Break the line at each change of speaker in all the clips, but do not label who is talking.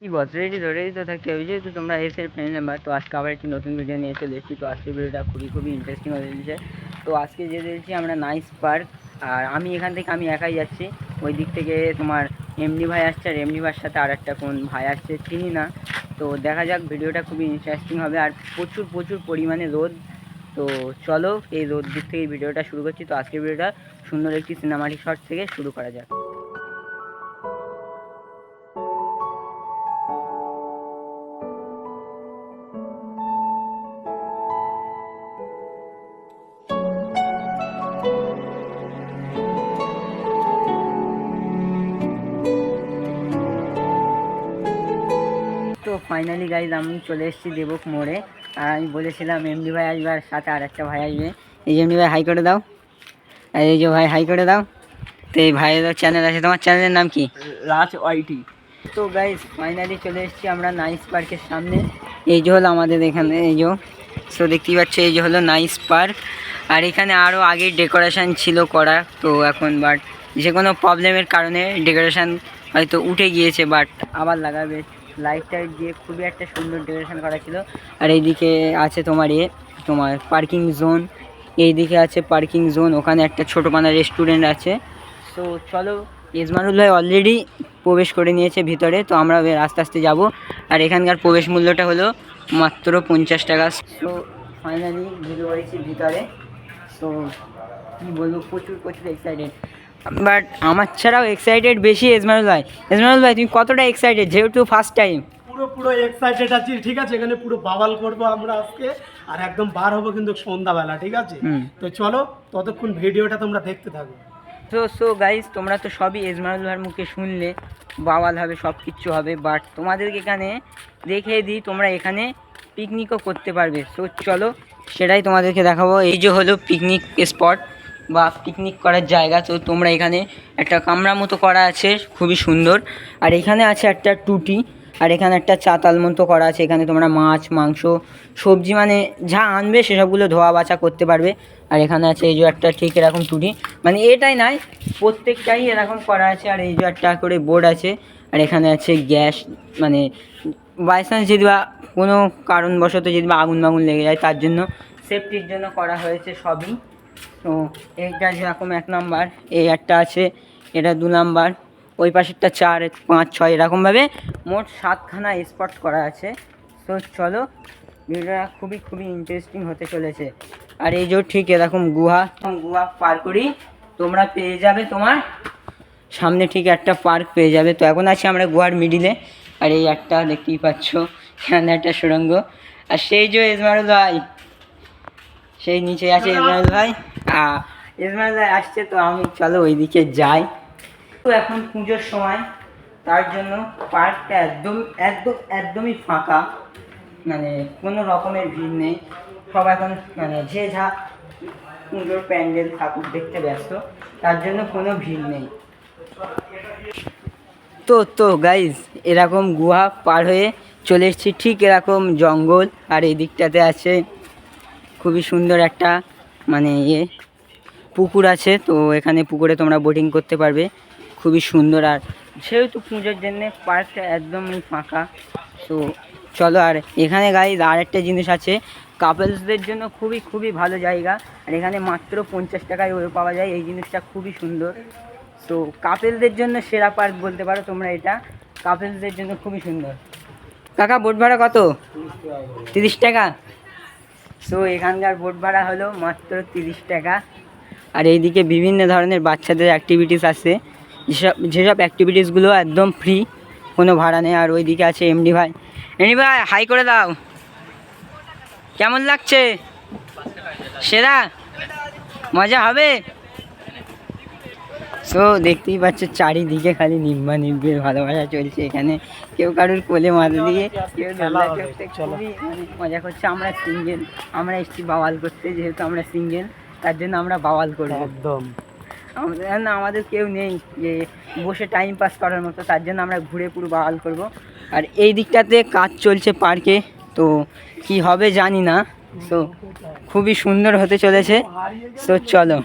কি বস রেডি তো রেডি তো থাকতে হবে। যেহেতু তোমরা এসে ফ্রেন্ড নাম্বার তো আজকে আবার একটি নতুন ভিডিও নিয়ে চলে এসেছি তো আজকের ভিডিওটা খুবই খুবই ইন্টারেস্টিং হয়ে চলেছে তো আজকে যে দিয়েছি আমরা নাইস পার্ক আর আমি এখান থেকে আমি একাই যাচ্ছি। ওই দিক থেকে তোমার এমনি ভাই আসছে, আর এমনি ভাইয়ের সাথে আর একটা কোন ভাই আসছে চিনি না। তো দেখা যাক ভিডিওটা খুবই ইন্টারেস্টিং হবে। আর প্রচুর প্রচুর পরিমাণে রোদ। তো চলো, এই রোদ দিক থেকে ভিডিওটা শুরু করছি। তো আজকের ভিডিওটা সুন্দর একটি সিনেমাটিক শট থেকে শুরু করা যাক। ফাইনালি গাইজ আমি চলে এসেছি দেবক মোড়ে। আর আমি বলেছিলাম এমডি ভাই আসবে আর সাথে আর একটা ভাই আসবে। এই যে এমডি ভাই হাই করে দাও। আর এই যে ভাই হাই করে দাও। তো এই ভাইয়ের চ্যানেল আছে। তোমার চ্যানেলের নাম কি?
রাজ ওয়াইটি
তো গাইজ ফাইনালি চলে এসেছি আমরা নাইস পার্কের সামনে। এই যে হলো আমাদের এখানে এই যে। সো দেখতেই পাচ্ছ এই যে হলো নাইস পার্ক। আর এখানে আরও আগে ডেকোরেশন ছিল করা। তো এখন বাট যে কোনো প্রবলেমের কারণে ডেকোরেশন হয়তো উঠে গিয়েছে বাট আবার লাগাবে। লাইট টাইট দিয়ে খুবই একটা সুন্দর ডেকোরেশন করা ছিল। আর এইদিকে আছে তোমার এ, তোমার পার্কিং জোন এইদিকে আছে পার্কিং জোন ওখানে একটা ছোটো পানা রেস্টুরেন্ট আছে। তো চলো ইসমানুল ভাই অলরেডি প্রবেশ করে নিয়েছে ভিতরে, তো আমরা আস্তে আস্তে যাব। আর এখানকার প্রবেশ মূল্যটা হলো মাত্র পঞ্চাশ টাকা। তো ফাইনালি ঢুকে পড়েছি ভিতরে। তো কী বলব, প্রচুর প্রচুর এক্সাইটেড বাট আমার ছাড়াও এক্সাইটেড বেশি ইসমানুল ভাই। ইসমানুল ভাই তুমি কতটা এক্সাইটেড যেহেতু ফার্স্ট টাইম
পুরো পুরো এক্সাইটেড আছি ঠিক আছে? এখানে পুরো বাবাল করব আমরা আজকে। আর একদম বার হব কিন্তু সন্ধ্যাবেলা ঠিক আছে? তো চলো ততক্ষণ ভিডিওটা তোমরা দেখতে থাকো।
তো সো গাইজ তোমরা তো সবই এজমানুল ভাইয়ের মুখে শুনলে বাওয়াল হবে সব কিচ্ছু হবে বাট তোমাদেরকে এখানে দেখিয়ে দিই তোমরা এখানে পিকনিকও করতে পারবে। তো চলো সেটাই তোমাদেরকে দেখাবো। এই যে হলো পিকনিক স্পট বা পিকনিক করার জায়গা। তো তোমরা এখানে একটা কামরা মতো করা আছে, খুবই সুন্দর। আর এখানে আছে একটা টুটি, আর এখানে একটা চাতাল মতো করা আছে। এখানে তোমরা মাছ, মাংস, সবজি মানে যা আনবে সেসবগুলো ধোয়া বাছা করতে পারবে। আর এখানে আছে এই যে একটা ঠিক এরকম টুটি। মানে এটাই নয় প্রত্যেকটাই এরকম করা আছে। আর এই যে একটা করে বোর্ড আছে। আর এখানে আছে গ্যাস মানে বাইচান্স যদি বা কোনো কারণবশত যদি বা আগুন বাগুন লেগে যায়, তার জন্য সেফটির জন্য করা হয়েছে সবই। তো এইটা যেরকম এক নাম্বার এই একটা আছে, এটা দু নাম্বার ওই পাশেরটা চার, পাঁচ, ছয়, এরকমভাবে মোট সাতখানা স্পট করা আছে। তো চলো, ভিডিওটা খুবই খুবই ইন্টারেস্টিং হতে চলেছে। আর এই যে ঠিক এরকম গুহা গুহা পার করি, তোমরা পেয়ে যাবে তোমার, সামনে ঠিক একটা পার্ক পেয়ে যাবে। তো এখন আছি আমরা গুহার মিডিলে আর এই একটা দেখতেই পাচ্ছ, এখানে একটা সুড়ঙ্গ। আর সেই যে ইসমারুল ভাই সেই নিচে আছে ইসমাইল ভাই। ইসমাইল ভাই আসছে, তো আমি চলো ওইদিকে যাই। তো এখন পুজোর সময়, তার জন্য পার্কটা একদম একদম, একদমই ফাঁকা। মানে কোনো রকমের ভিড় নেই। সব এখন মানে যে যা পুজোর প্যান্ডেল ঠাকুর দেখতে ব্যস্ত। তার জন্য কোনো ভিড় নেই। তো তো গাইজ এরকম গুহা পার হয়ে চলে এসেছি। ঠিক এরকম জঙ্গল, আর এই দিকটাতে আছে খুবই সুন্দর একটা মানে ইয়ে পুকুর আছে, তো এখানে পুকুরে তোমরা বোটিং করতে পারবে। খুবই সুন্দর আর সেহেতু পুজোর জন্যে পার্কটা একদমই ফাঁকা। তো চলো আর এখানে গাইজ আর একটা জিনিস আছে কাপলসদের জন্য খুবই খুবই ভালো জায়গা। আর এখানে মাত্র পঞ্চাশ টাকায় ওয়ে পাওয়া যায়, এই জিনিসটা খুবই সুন্দর। তো কাপেলদের জন্য সেরা পার্ক বলতে পারো তোমরা এটা। কাপেলসদের জন্য খুবই সুন্দর। কাকা বোট ভাড়া কত? তিরিশ টাকা। সো এখানকার বোট ভাড়া হলো মাত্র তিরিশ টাকা। আর এইদিকে বিভিন্ন ধরনের বাচ্চাদের অ্যাক্টিভিটিস আছে। যেসব যেসব অ্যাক্টিভিটিসগুলো একদম ফ্রি কোনো ভাড়া নেই। আর ওইদিকে আছে এমডি ভাই। এমডি ভাই হাই করে দাও। কেমন লাগছে? সেরা? মজা হবে? সো দেখতেই পাচ্ছ চারিদিকে খালি নিম্বা নিব্বের ভালোবাসা চলছে এখানে। কেউ কারোর কোলে মাথা দিয়ে কেউ খুবই মানে মজা করছে। আমরা সিঙ্গেল আমরা এসছি বাওয়াল করতে যেহেতু আমরা সিঙ্গেল তার জন্য আমরা বাওয়াল করব।
একদম।
আমাদের না আমাদের কেউ নেই যে বসে টাইম পাস করার মতো তার জন্য আমরা ঘুরে পুরো বাওয়াল করব। আর এই দিকটাতে কাজ চলছে পার্কে তো কি হবে জানি না। তো খুবই সুন্দর হতে চলেছে। তো চলো।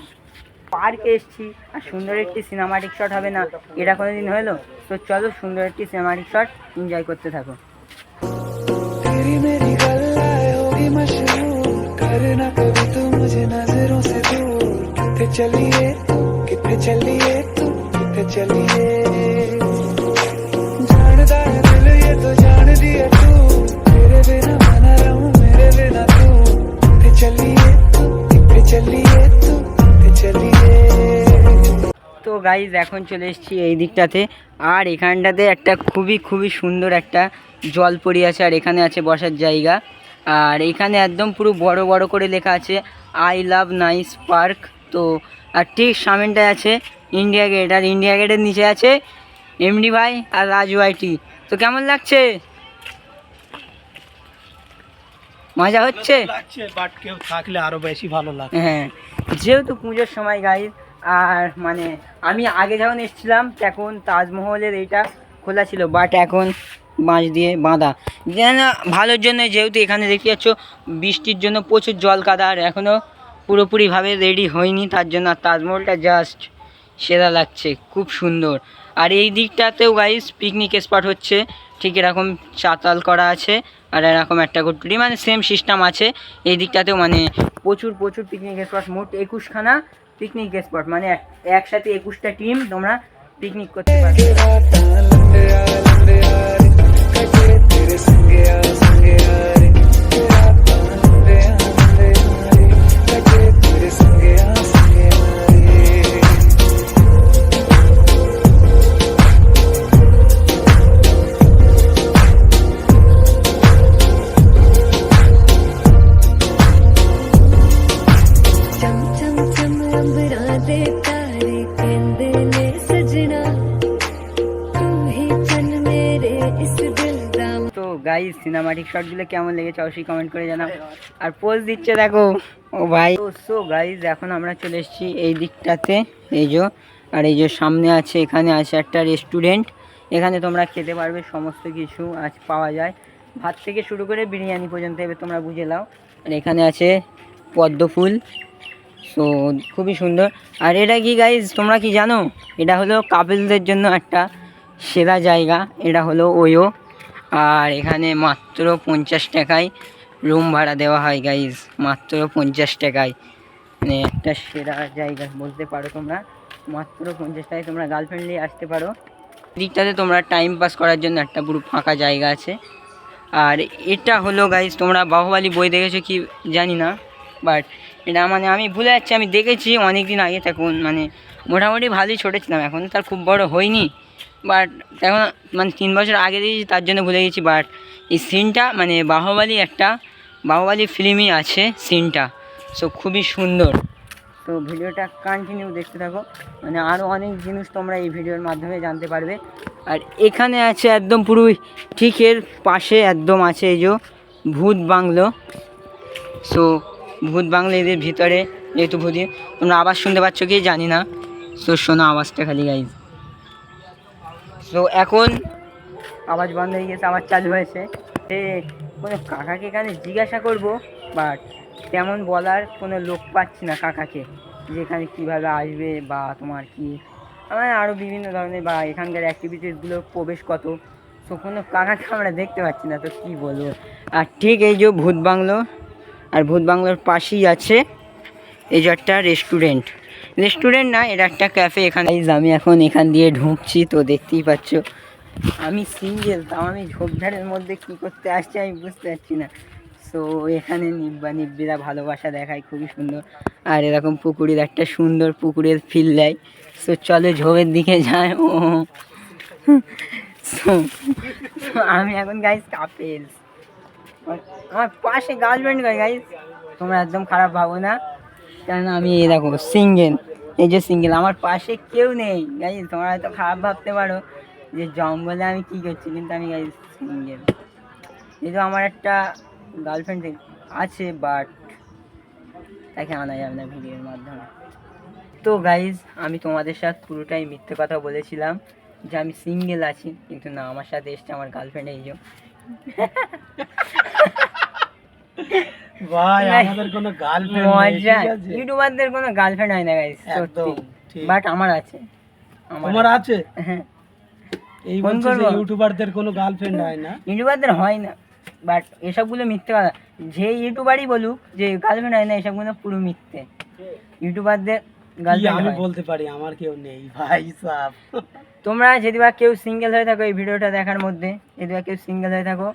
পার্কে এসেছি আর সুন্দর একটি সিনেমাটিক শট হবে না এটা কোনোদিন হলো তো চলো সুন্দর একটি সিনেমাটিক শট এনজয় করতে থাকো
तेरी मेरी गल्लाए होगी मशहूर करना कभी तू मुझे नजरों से दूर कितने चलिए तू कितने चलिए तू कितने चलिए
গাইজ এখন চলে এসেছি এই দিকটাতে। আর এখানটাতে একটা খুবই খুবই সুন্দর একটা জল পড়ে আছে আর এখানে আছে বসার জায়গা। আর এখানে একদম পুরো বড় বড় করে লেখা আছে আই লাভ নাইস পার্ক তো আর ঠিক সামনেটায় আছে ইন্ডিয়া গেট আর ইন্ডিয়া গেটের নিচে আছে এমডি ভাই আর রাজু আইটি তো কেমন লাগছে? মজা হচ্ছে?
লাগছে বাট কেউ থাকলে আরও বেশি ভালো লাগে
হ্যাঁ যেহেতু পুজোর সময় গাইজ আর মানে আমি আগে যখন এসেছিলাম, তখন তাজমহলের এইটা খোলা ছিল বাট এখন বাঁশ দিয়ে বাঁধা। যেন ভালোর জন্য যেহেতু এখানে দেখতে পাচ্ছ, বৃষ্টির জন্য প্রচুর জল কাদা, আর এখনও পুরোপুরিভাবে রেডি হয়নি, তার জন্য আর তাজমহলটা জাস্ট সেরা লাগছে, খুব সুন্দর। আর এই দিকটাতেও গাইস পিকনিক স্পট হচ্ছে, ঠিক এরকম চাতাল করা আছে, আর এরকম একটা গুটুরি মানে সেম সিস্টেম আছে। এই দিকটাতেও মানে প্রচুর প্রচুর পিকনিক স্পট মোট একুশখানা পিকনিক স্পট মানে এক- একসাথে একুশটা টিম তোমরা পিকনিক করতে পারবে গাইজ সিনেমাটিক শটগুলো কেমন লেগেছে অবশ্যই কমেন্ট করে জানাও। আর পোজ দিচ্ছে দেখো। ও ভাই। সো গাইজ এখন আমরা চলে এসেছি এই দিকটাতে। এই যে, আর এই যে সামনে আছে, এখানে আছে একটা রেস্টুরেন্ট এখানে তোমরা খেতে পারবে সমস্ত কিছু আজ পাওয়া যায়। ভাত থেকে শুরু করে বিরিয়ানি পর্যন্ত এবার তোমরা বুঝে নাও। আর এখানে আছে পদ্ম ফুল। সো খুবই সুন্দর। আর এটা কি গাইজ তোমরা কি জানো? এটা হলো কাপেলদের জন্য একটা সেরা জায়গা। এটা হলো ওয়ো। আর এখানে মাত্র পঞ্চাশ টাকায় রুম ভাড়া দেওয়া হয় গাইজ মাত্র পঞ্চাশ টাকায়। মানে একটা সেরা জায়গা, বলতে পারো তোমরা। মাত্র পঞ্চাশ টাকায় তোমরা গার্লফ্রেন্ড নিয়ে আসতে পারো। দিকটাতে তোমরা টাইম পাস করার জন্য একটা পুরো ফাঁকা জায়গা আছে। আর এটা হলো গাইজ তোমরা বাহুবালি বই দেখেছ কি জানি না বাট এটা মানে আমি ভুলে যাচ্ছি, আমি দেখেছি অনেক দিন আগে, তখন মানে মোটামুটি ভালোই ছোটো ছিলাম, এখন তার খুব বড় হয়নি বাট এখন মানে তিন বছর আগে দিয়েছি, তার জন্য ভুলে গেছি বাট এই সিনটা মানে বাহুবালি একটা বাহুবালি ফিল্মই আছে সিনটা। সো খুবই সুন্দর। তো ভিডিওটা কন্টিনিউ দেখতে থাকো। মানে আরও অনেক জিনিস তোমরা এই ভিডিওর মাধ্যমে জানতে পারবে। আর এখানে আছে একদম পুরো ঠিকের পাশে একদম আছে এই যে ভূত বাংলো। সো ভূত বাংলো এদের ভিতরে, যেহেতু ভূতি তোমরা আওয়াজ শুনতে পাচ্ছ কি? জানি না। সো শোনো আওয়াজটা খালি গাইজ সো এখন আওয়াজ বন্ধ হয়ে গেছে আবার চালু হয়েছে। সে কোনো কাকাকে এখানে জিজ্ঞাসা করব বাট তেমন বলার কোনো লোক পাচ্ছি না কাকাকে, যে এখানে কীভাবে আসবে বা তোমার কি। আমার আরও বিভিন্ন ধরনের বা এখানকার অ্যাক্টিভিটিসগুলো প্রবেশ কত। তো কোনো কাকাকে আমরা দেখতে পাচ্ছি না, তো কী বলব। আর ঠিক এই যে ভূত বাংলো, আর ভূত বাংলোর পাশেই আছে, এই যে একটা রেস্টুরেন্ট রেস্টুরেন্ট না এটা একটা ক্যাফে এখানে। আমি এখন এখান দিয়ে ঢুকছি, তো দেখতেই পাচ্ছ। আমি সিঙ্গেল তাও আমি ঝোপঝাড়ের মধ্যে কী করতে আসছি আমি বুঝতে পারছি না। সো এখানে নিব্বা নিব্বিরা ভালোবাসা দেখায়, খুবই সুন্দর। আর এরকম পুকুরের একটা সুন্দর পুকুরের ফিল দেয়। সো চলো ঝোপের দিকে যায় ও। আমি এখন গাইস কাপেল আমার পাশে গার্লফ্রেন্ড গাইস তোমরা একদম খারাপ ভাবো না। কারণ আমি এই দেখো সিঙ্গেল এই যে সিঙ্গেল আমার পাশে কেউ নেই। গাই তোমরা হয়তো খারাপ ভাবতে পারো যে জঙ্গলে আমি কী করছি, কিন্তু আমি গাই সিঙ্গেল যেহেতু আমার একটা গার্লফ্রেন্ড আছে বাট তাকে আনা যাবে না ভিডিওর মাধ্যমে। তো গাইজ আমি তোমাদের সাথে পুরোটাই মিথ্যে কথা বলেছিলাম যে আমি সিঙ্গেল আছি, কিন্তু না, আমার সাথে এসছে আমার গার্লফ্রেন্ড এই যে।
ভাই আমাদের কোনো গার্লফ্রেন্ড
মজা। ইউটিউবারদের কোনো গার্লফ্রেন্ড হয় না গাইস সত্যি। বাট আমার আছে।
তোমার আছে।
হ্যাঁ।
এই ইউটিউবারদের কোনো গার্লফ্রেন্ড হয় না?
ইউটিউবারদের হয় না। বাট এসবগুলো মিথ্যে কথা। যে ইউটিউবারই বলুক যে গার্লফ্রেন্ড হয় না এসবগুলো পুরো মিথ্যে। ইউটিউবারদের গার্লফ্রেন্ড
আমি বলতে পারি? আমার কেউ নেই ভাই সাহ।
তোমরা যদি বা কেউ সিঙ্গেল হয়ে থাকো এই ভিডিওটা দেখার মধ্যে যদি বা কেউ সিঙ্গেল হয়ে থাকো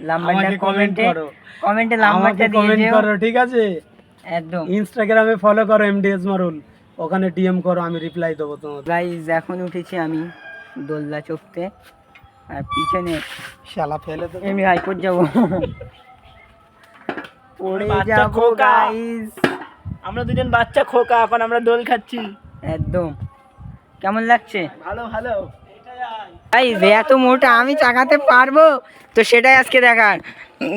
নাম্বারটা
কমেন্ট
কমেন্টে
করো।
কমেন্টে
আমাকে
নাম্বারটা দিয়ে
কমেন্ট
যেও।
করো ঠিক আছে?
একদম।
ইনস্টাগ্রামে ফলো করো এমডিএস মারুল ওখানে ডিএম করো আমি রিপ্লাই দেবো তোমাদের।
গাইজ এখন উঠেছি আমি দোলনা চড়তে আর পিছনে
শালা ফেলে তো
এমনি হাইকোর্ট যাব। পড়ে যাব গাইজ
আমরা দুজন বাচ্চা খোকা এখন আমরা দোল খাচ্ছি।
একদম। কেমন লাগছে?
ভালো ভালো।
গাইজ এত মোটা আমি চাকাতে পারব? তো সেটাই আজকে দেখার।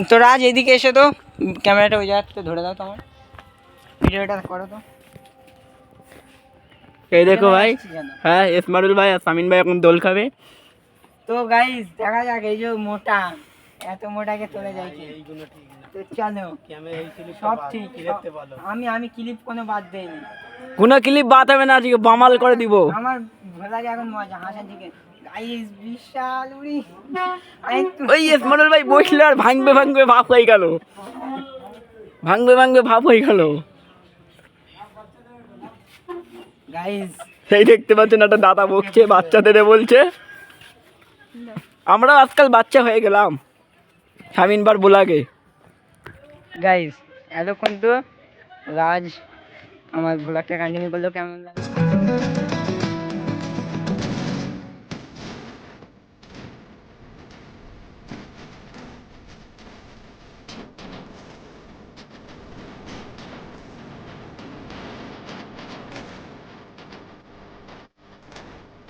তো রাজ এদিকে এসে তো। ক্যামেরাটা ওই জায়গাতে ধরে দাও তো আমার ভিডিওটা করো তো।
এই দেখো ভাই। হ্যাঁ ইসমারুল ভাই আর সামিন ভাই এখন দোল খাবে।
তো গাইজ দেখা যাক এই যে মোটা। এত মোটাকে তোলে যায় কি? তো চলো। সব ঠিক।
ভালো
আমি আমি ক্লিপ কোনো বাদ দেইনি।
কোনো ক্লিপ বাদ হবে না আজকে বামাল করে দিব।
আমার ভোলাকে এখন মজা হাসার দিকে। গাইস বিশাল উড়ি। আমি তো-
ওই ভাই বসলে আর ভাঙবে ভাঙবে ভাব হয়ে গেল। ভাঙবে ভাঙবে ভাব হয়ে গেল।
গাইস
সেই দেখতে পাচ্ছেন একটা দাদা বকছে বাচ্চাদের বলছে। আমরা আজকাল বাচ্চা হয়ে গেলাম স্বামীন বার বোলাগে
গাইস এতক্ষণ তো রাজ আমার ভোলাকটা কন্টিনিউ করল কেমন লাগে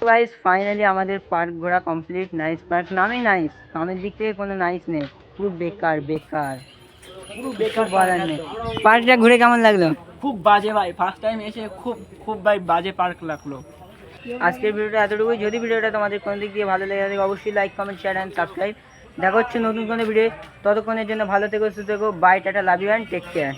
গাইস ফাইনালি আমাদের পার্ক ঘোরা কমপ্লিট নাইস পার্ক নামেই নাইস নামের দিক থেকে কোনো নাইস নেই পুরো বেকার বেকার পুরো বেকার বলার নেই। পার্কটা ঘুরে কেমন লাগল?
খুব বাজে ভাই ফার্স্ট টাইম এসে খুব খুব ভাই বাজে পার্ক লাগল।
আজকের ভিডিওটা এতটুকুই। যদি ভিডিওটা তোমাদের কোনো দিক দিয়ে ভালো লেগে থাকে অবশ্যই like comment share and subscribe দেখা হচ্ছে নতুন কোনো ভিডিও ততক্ষণের জন্য ভালো থেকো সুস্থ থেকো। Bye tata love you and take care